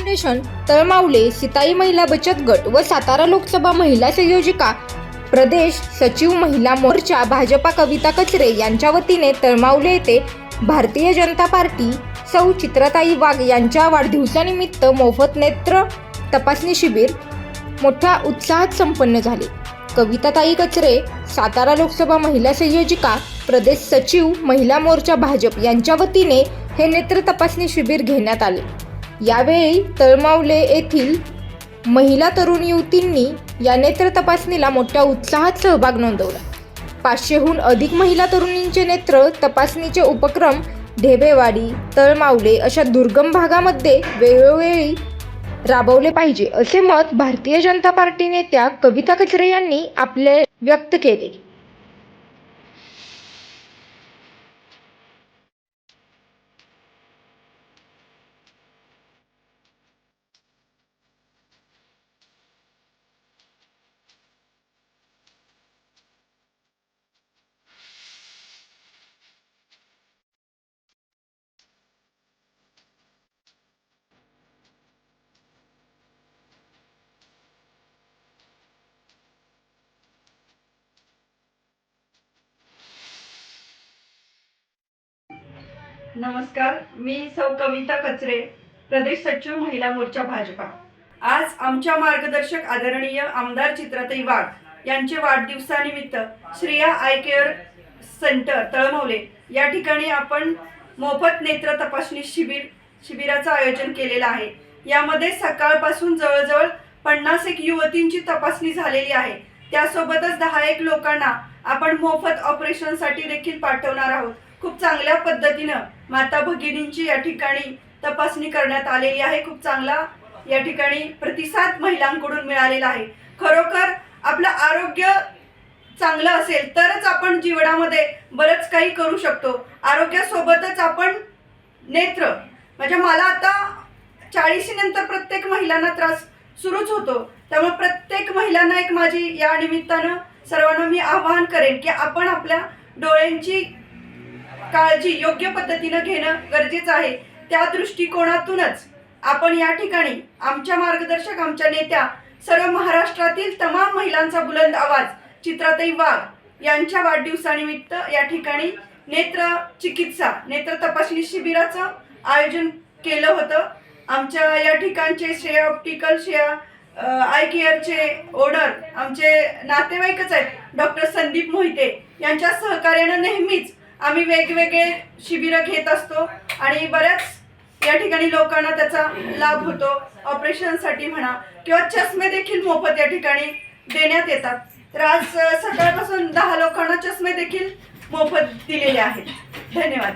Foundation Talmavale सिताई महिला बचत गट व सातारा लोकसभा महिला संयोजिका प्रदेश सचिव महिला मोर्चा भाजपा कविता कचरे यांच्या वतीने तळमावले येथे भारतीय जनता पार्टी सौ चित्रताई वाघ यांच्या वाढदिवसानिमित्त मोफत नेत्र तपासणी शिबिर. मोठ्या उत्साहात संपन्न झाले. कविताताई कचरे सातारा लोकसभा महिला संयोजिका प्रदेश सचिव महिला मोर्चा भाजप यांच्या वतीने हे नेत्र तपासणी शिबिर घेण्यात आले. यावेळी तळमावले येथील महिला तरुण युवतींनी या नेत्र तपासणीला मोठ्या उत्साहात सहभाग नोंदवला. पाचशेहून अधिक महिला तरुणींचे नेत्र तपासणीचे उपक्रम ढेबेवाडी तळमावले अशा दुर्गम भागामध्ये वेळोवेळी राबवले पाहिजे असे मत भारतीय जनता पार्टी नेत्या कविता कचरे यांनी आपले व्यक्त केले. नमस्कार मी सौ कविता कचरे प्रदेश सचिव महिला मोर्चा भाजपा. आज आमच्या मार्गदर्शक आदरणीय आमदार चित्राताई वाघ यांचे वाढदिवसानिमित्त Shreya eye care centre Talmavale. या ठिकाणी आपण मोफत नेत्र तपासणी शिबिर शिबिराचं आयोजन केलेलं आहे. यामध्ये सकाळपासून जवळजवळ पन्नास एक युवतींची तपासणी झालेली आहे. त्यासोबतच दहा एक लोकांना आपण मोफत ऑपरेशनसाठी देखील पाठवणार आहोत. खूप चांगल्या पद्धतीनं माता भगिनींची या ठिकाणी तपासणी करण्यात आलेली आहे. खूप चांगला या ठिकाणी प्रतिसाद महिलांकडून मिळालेला आहे. खरोखर आपलं आरोग्य चांगलं असेल तरच आपण जीवनामध्ये बरंच काही करू शकतो. आरोग्यासोबतच आपण नेत्र म्हणजे मला आता चाळीशी नंतर प्रत्येक महिलांना त्रास सुरूच होतो. त्यामुळे प्रत्येक महिलांना एक माझी या निमित्तानं सर्वांना मी आवाहन करेन की आपण आपल्या डोळ्यांची काळजी योग्य पद्धतीनं घेणं गरजेचं आहे. त्या दृष्टिकोनातूनच आपण या ठिकाणी आमच्या मार्गदर्शक आमच्या नेत्या सर्व महाराष्ट्रातील तमाम महिलांचा बुलंद आवाज चित्राताई वाघ यांच्या वाढदिवसानिमित्त या ठिकाणी नेत्र चिकित्सा नेत्र तपासणी शिबिराचं आयोजन केलं होतं. आमच्या या ठिकाणचे श्रेया ऑप्टिकल श्रेया आय केअरचे ओनर आमचे नातेवाईकच आहेत. डॉक्टर संदीप मोहिते यांच्या सहकार्यानं नेहमीच आम्ही वेगवेगळे शिबिरं घेत असतो आणि बऱ्याच या ठिकाणी लोकांना त्याचा लाभ होतो. ऑपरेशनसाठी म्हणा किंवा चष्मे देखील मोफत या ठिकाणी देण्यात येतात. तर आज सकाळपासून दहा लोकांना चष्मे देखील मोफत दिलेले आहेत. धन्यवाद.